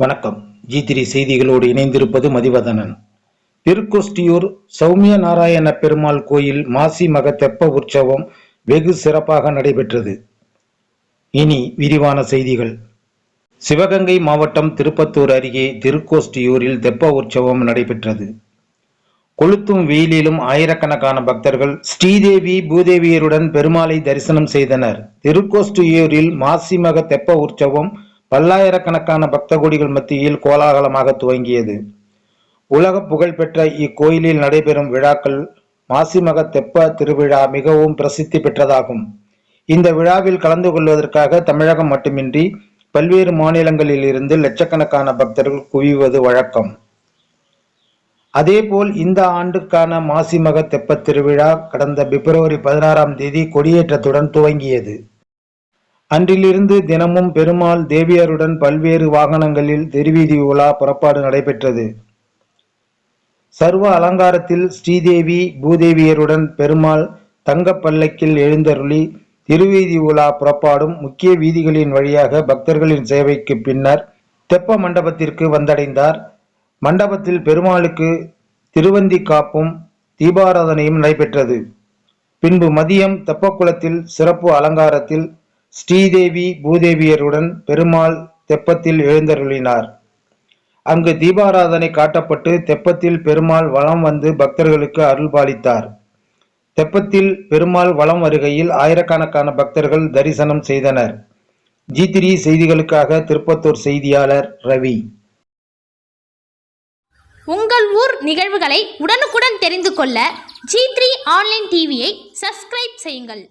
வணக்கம். G three செய்திகளோடு இணைந்திருப்பது மதிவதனன். திருக்கோஷ்டியூர் சௌமிய நாராயண பெருமாள் கோயில் மாசி மக தெப்ப உற்சவம் வெகு சிறப்பாக நடைபெற்றது. இனி விரிவான செய்திகள். சிவகங்கை மாவட்டம் திருப்பத்தூர் அருகே திருக்கோஷ்டியூரில் தெப்ப உற்சவம் நடைபெற்றது. கொளுத்தும் வெயிலிலும் ஆயிரக்கணக்கான பக்தர்கள் ஸ்ரீதேவி பூதேவியருடன் பெருமாளை தரிசனம் செய்தனர். திருக்கோஷ்டியூரில் மாசிமக தெப்ப உற்சவம் பல்லாயிரக்கணக்கான பக்த கோடிகள் மத்தியில் கோலாகலமாக துவங்கியது. உலக புகழ்பெற்ற இக்கோயிலில் நடைபெறும் விழாக்கள் மாசிமக தெப்ப திருவிழா மிகவும் பிரசித்தி பெற்றதாகும். இந்த விழாவில் கலந்து கொள்வதற்காக தமிழகம் மட்டுமின்றி பல்வேறு மாநிலங்களில் இருந்து லட்சக்கணக்கான பக்தர்கள் குவிவது வழக்கம். அதேபோல் இந்த ஆண்டுக்கான மாசிமக தெப்பத் திருவிழா கடந்த பிப்ரவரி பதினாறாம் தேதி கொடியேற்றத்துடன் துவங்கியது. அன்றிலிருந்து தினமும் பெருமாள் தேவியருடன் பல்வேறு வாகனங்களில் திருவீதி உலா புறப்பாடு நடைபெற்றது. சர்வ அலங்காரத்தில் ஸ்ரீதேவி பூதேவியருடன் பெருமாள் தங்கப்பல்லக்கில் எழுந்தருளி திருவீதி உலா புறப்பாடும் முக்கிய வீதிகளின் வழியாக பக்தர்களின் சேவைக்கு பின்னர் தெப்ப மண்டபத்திற்கு வந்தடைந்தார். மண்டபத்தில் பெருமாளுக்கு திருவந்தி காப்பும் தீபாராதனையும் நடைபெற்றது. பின்பு மதியம் தெப்பக்குளத்தில் சிறப்பு அலங்காரத்தில் ஸ்ரீதேவி பூதேவியருடன் பெருமாள் தெப்பத்தில் எழுந்தருளினார். அங்கு தீபாராதனை காட்டப்பட்டு தெப்பத்தில் பெருமாள் வளம் வந்து பக்தர்களுக்கு அருள்பாலித்தார் தெப்பத்தில் பெருமாள் வளம் வருகையில் ஆயிரக்கணக்கான பக்தர்கள் தரிசனம் செய்தனர். ஜி த்ரீ செய்திகளுக்காக திருப்பத்தூர் செய்தியாளர் ரவி. உங்கள் ஊர் நிகழ்வுகளை உடனுக்குடன் தெரிந்து கொள்ள ஜி த்ரீ ஆன்லைன் டிவியை சப்ஸ்கிரைப் செய்யுங்கள்.